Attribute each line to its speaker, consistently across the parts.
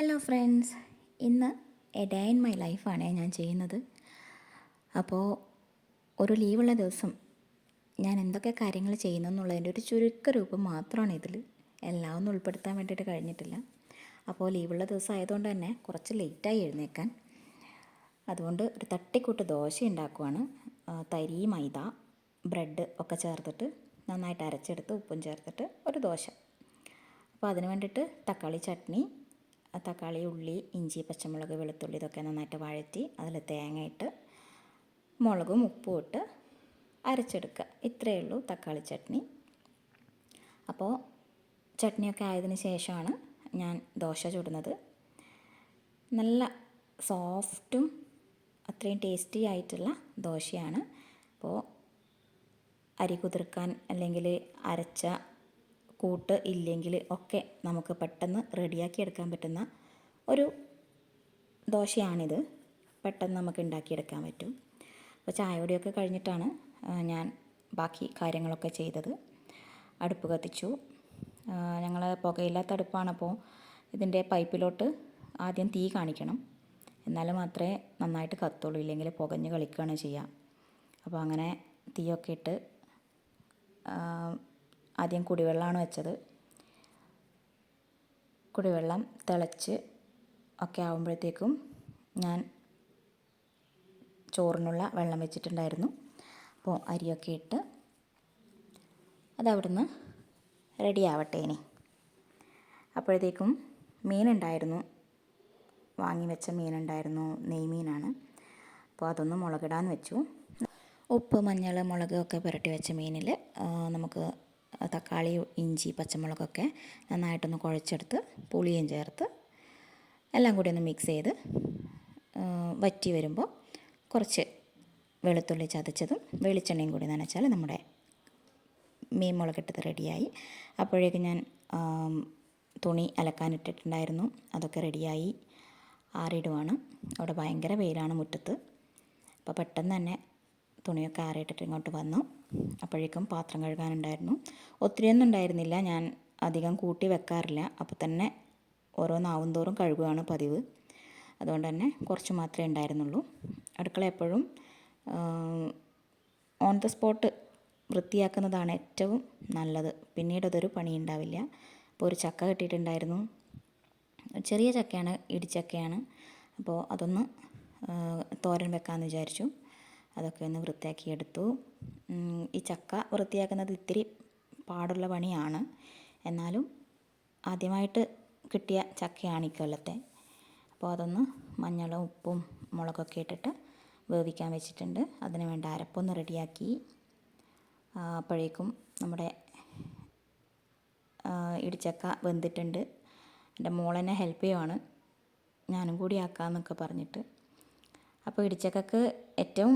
Speaker 1: Hello friends ഇന്ന് a day in my ലൈഫാണ് ഞാൻ ചെയ്യുന്നത്. അപ്പോൾ ഒരു ലീവുള്ള ദിവസം ഞാൻ എന്തൊക്കെ കാര്യങ്ങൾ ചെയ്യുന്നു എന്നുള്ളതിന്റെ ഒരു ചുരുക്ക രൂപം മാത്രമാണ് ഇതിൽ. എല്ലാം ഒന്നും ഉൾപ്പെടുത്താൻ വേണ്ടിയിട്ട് കഴിഞ്ഞിട്ടില്ല. അപ്പോൾ ലീവുള്ള ദിവസം ആയതുകൊണ്ട് തന്നെ കുറച്ച് ലേറ്റായി എഴുന്നേക്കാൻ. അതുകൊണ്ട് ഒരു തട്ടിക്കൂട്ട് ദോശ ഉണ്ടാക്കുവാണ്. തരി മൈദ ബ്രെഡ് ഒക്കെ ചേർത്തിട്ട് നന്നായിട്ട് അരച്ചെടുത്ത് ഉപ്പും ചേർത്തിട്ട് ഒരു ദോശ. അപ്പോൾ അതിന് വേണ്ടിയിട്ട് തക്കാളി ചട്നി തക്കാളി ഉള്ളി ഇഞ്ചി പച്ചമുളക് വെളുത്തുള്ളി ഇതൊക്കെ നന്നായിട്ട് വഴറ്റി അതിൽ തേങ്ങ ഇട്ട് മുളകും ഉപ്പും ഇട്ട് അരച്ചെടുക്കുക. ഇത്രയേ ഉള്ളൂ തക്കാളി ചട്നി. അപ്പോൾ ചട്നിയൊക്കെ ആയതിനു ശേഷമാണ് ഞാൻ ദോശ ചുടുന്നത്. നല്ല സോഫ്റ്റും അത്രയും ടേസ്റ്റി ആയിട്ടുള്ള ദോശയാണ്. അപ്പോൾ അരി കുതിർക്കാൻ അല്ലെങ്കിൽ അരച്ച കൂട്ട് ഇല്ലെങ്കിൽ ഒക്കെ നമുക്ക് പെട്ടെന്ന് റെഡിയാക്കി എടുക്കാൻ പറ്റുന്ന ഒരു ദോശയാണിത്. പെട്ടെന്ന് നമുക്ക് ഉണ്ടാക്കിയെടുക്കാൻ പറ്റും. അപ്പോൾ ചായയോടെയൊക്കെ കഴിഞ്ഞിട്ടാണ് ഞാൻ ബാക്കി കാര്യങ്ങളൊക്കെ ചെയ്തത്. അടുപ്പ് കത്തിച്ചു. ഞങ്ങൾ പുകയില്ലാത്ത അടുപ്പാണ് അപ്പോൾ ഇതിന്റെ പൈപ്പിലോട്ട് ആദ്യം തീ കാണിക്കണം. എന്നാലും മാത്രമേ നന്നായിട്ട് കത്തുള്ളൂ ഇല്ലെങ്കിൽ പുകഞ്ഞ് കളിക്കുകയാണ് ചെയ്യുക. അപ്പോൾ അങ്ങനെ തീയൊക്കെ ഇട്ട് ആദ്യം കുടിവെള്ളമാണ് വെച്ചത്. കുടിവെള്ളം തിളച്ച് ഒക്കെ ആകുമ്പോഴത്തേക്കും ഞാൻ ചോറിനുള്ള വെള്ളം വെച്ചിട്ടുണ്ടായിരുന്നു. അപ്പോൾ അരിയൊക്കെ ഇട്ട് അതവിടുന്ന് റെഡി ആവട്ടെ ഇനി. അപ്പോഴത്തേക്കും മീനുണ്ടായിരുന്നു. വാങ്ങി വെച്ച മീനുണ്ടായിരുന്നു. നെയ്മീനാണ് അപ്പോൾ അതൊന്ന് മുളകിടാൻ വെച്ചു. ഉപ്പ് മഞ്ഞൾ മുളക് ഒക്കെ പുരട്ടി വെച്ച മീനിൽ നമുക്ക് തക്കാളി ഇഞ്ചി പച്ചമുളകൊക്കെ നന്നായിട്ടൊന്ന് കുഴച്ചെടുത്ത് പുളിയും ചേർത്ത് എല്ലാം കൂടി ഒന്ന് മിക്സ് ചെയ്ത് വറ്റി വരുമ്പോൾ കുറച്ച് വെളുത്തുള്ളി ചതച്ചതും വെളിച്ചെണ്ണയും കൂടി നനച്ചാൽ നമ്മുടെ മീൻ മുളകിട്ടത് റെഡിയായി അപ്പോഴേക്ക് ഞാൻ തുണി അലക്കാനിട്ടിട്ടുണ്ടായിരുന്നു അതൊക്കെ റെഡിയായി ആറിയിടുവാണ് അവിടെ ഭയങ്കര വെയിലാണ് മുറ്റത്ത്. അപ്പോൾ പെട്ടെന്ന് തന്നെ തുണിയൊക്കെ ആറിയിട്ടിട്ട് ഇങ്ങോട്ട് വന്നു. അപ്പോഴേക്കും പാത്രം കഴുകാനുണ്ടായിരുന്നു. ഒത്തിരിയൊന്നും ഉണ്ടായിരുന്നില്ല. ഞാൻ അധികം കൂട്ടി വെക്കാറില്ല. അപ്പോൾ തന്നെ ഓരോന്നാവും തോറും കഴുകുകയാണ് പതിവ്. അതുകൊണ്ട് തന്നെ കുറച്ച് മാത്രമേ ഉണ്ടായിരുന്നുള്ളൂ. അടുക്കള എപ്പോഴും ഓൺ ദ സ്പോട്ട് വൃത്തിയാക്കുന്നതാണ് ഏറ്റവും നല്ലത്. പിന്നീട് അതൊരു പണി ഉണ്ടാവില്ല. അപ്പോൾ ഒരു ചക്ക കിട്ടിയിട്ടുണ്ടായിരുന്നു. ചെറിയ ചക്കയാണ് ഇടിച്ചക്കയാണ്. അപ്പോൾ അതൊന്ന് തോരൻ വെക്കാമെന്ന് വിചാരിച്ചു. അതൊക്കെ ഒന്ന് വൃത്തിയാക്കി എടുത്തു. ഈ ചക്ക വൃത്തിയാക്കുന്നത് ഇത്തിരി പാടുള്ള പണിയാണ്. എന്നാലും ആദ്യമായിട്ട് കിട്ടിയ ചക്കയാണ് ഈ കൊല്ലത്തെ. അപ്പോൾ അതൊന്ന് മഞ്ഞളും ഉപ്പും മുളകൊക്കെ ഇട്ടിട്ട് വേവിക്കാൻ വെച്ചിട്ടുണ്ട്. അതിന് വേണ്ട അരപ്പൊന്ന് റെഡിയാക്കി. അപ്പോഴേക്കും നമ്മുടെ ഇടിച്ചക്ക വെന്തിട്ടുണ്ട്. എന്റെ മോളെന്നെ ഹെൽപ്പ് ചെയ്യുവാണ്. ഞാനും കൂടി ആക്കാമെന്നൊക്കെ പറഞ്ഞിട്ട്. അപ്പോൾ ഇടിച്ചക്കക്ക് ഏറ്റവും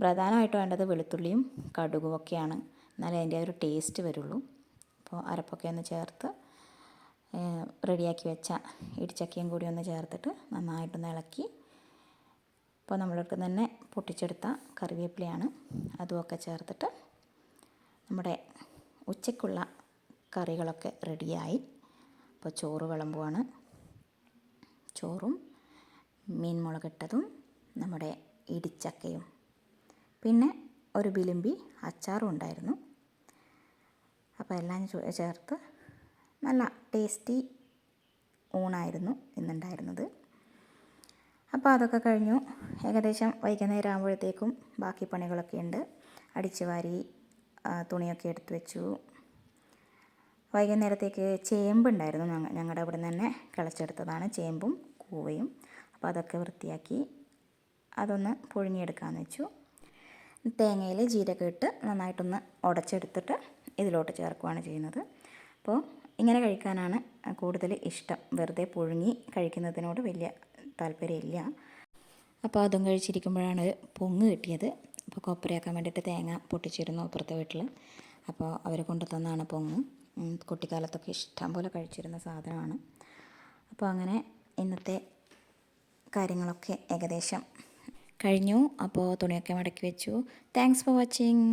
Speaker 1: പ്രധാനമായിട്ട് വേണ്ടത് വെളുത്തുള്ളിയും കടുകും ഒക്കെയാണ്. എന്നാലേ അതിന്റെ ഒരു ടേസ്റ്റ് വരുള്ളൂ. അപ്പോൾ അരപ്പൊക്കെ ഒന്ന് ചേർത്ത് റെഡിയാക്കി വെച്ച ഇടിച്ചക്കയും കൂടി ഒന്ന് ചേർത്തിട്ട് നന്നായിട്ടൊന്ന് ഇളക്കി. അപ്പോൾ നമ്മൾക്ക് തന്നെ പൊട്ടിച്ചെടുത്ത കറിവേപ്പിലയാണ്. അതുമൊക്കെ ചേർത്തിട്ട് നമ്മുടെ ഉച്ചയ്ക്കുള്ള കറികളൊക്കെ റെഡിയായി. അപ്പോൾ ചോറ് വിളമ്പുവാണ്. ചോറും മീൻ മുളകിട്ടതും നമ്മുടെ ഇടിച്ചക്കയും പിന്നെ ഒരു ബിലിമ്പി അച്ചാറും ഉണ്ടായിരുന്നു. അപ്പോൾ എല്ലാം ചേർത്ത് നല്ല ടേസ്റ്റി ഊണായിരുന്നു ഇന്നുണ്ടായിരുന്നത്. അപ്പോൾ അതൊക്കെ കഴിഞ്ഞു. ഏകദേശം വൈകുന്നേരം ആകുമ്പോഴത്തേക്കും ബാക്കി പണികളൊക്കെ ഉണ്ട്. അടിച്ചു വാരി തുണിയൊക്കെ എടുത്തു വെച്ചു. വൈകുന്നേരത്തേക്ക് ചേമ്പുണ്ടായിരുന്നു ഞങ്ങളുടെ അവിടെ നിന്ന് തന്നെ കിളച്ചെടുത്തതാണ് ചേമ്പും കൂവയും. അപ്പോൾ അതൊക്കെ വൃത്തിയാക്കി അതൊന്ന് പുഴുങ്ങിയെടുക്കാമെന്ന് വെച്ചു. തേങ്ങയിൽ ജീരകം ഇട്ട് നന്നായിട്ടൊന്ന് ഉടച്ചെടുത്തിട്ട് ഇതിലോട്ട് ചേർക്കുകയാണ് ചെയ്യുന്നത്. അപ്പോൾ ഇങ്ങനെ കഴിക്കാനാണ് കൂടുതൽ ഇഷ്ടം. വെറുതെ പുഴുങ്ങി കഴിക്കുന്നതിനോട് വലിയ താല്പര്യമില്ല. അപ്പോൾ അതും കഴിച്ചിരിക്കുമ്പോഴാണ് പൊങ്ങ് കിട്ടിയത്. അപ്പോൾ കൊപ്പരയാക്കാൻ വേണ്ടിയിട്ട് തേങ്ങ പൊട്ടിച്ചിരുന്നു അപ്പുറത്തെ വീട്ടിൽ. അപ്പോൾ അവർ കൊണ്ടു തന്നാണ് പൊങ്ങ്. കുട്ടിക്കാലത്തൊക്കെ ഇഷ്ടം പോലെ കഴിച്ചിരുന്ന സാധനമാണ്. അപ്പോൾ അങ്ങനെ ഇന്നത്തെ കാര്യങ്ങളൊക്കെ ഏകദേശം കഴിഞ്ഞു. അപ്പോൾ തുണിയൊക്കെ മടക്കി വെച്ചു. Thanks for watching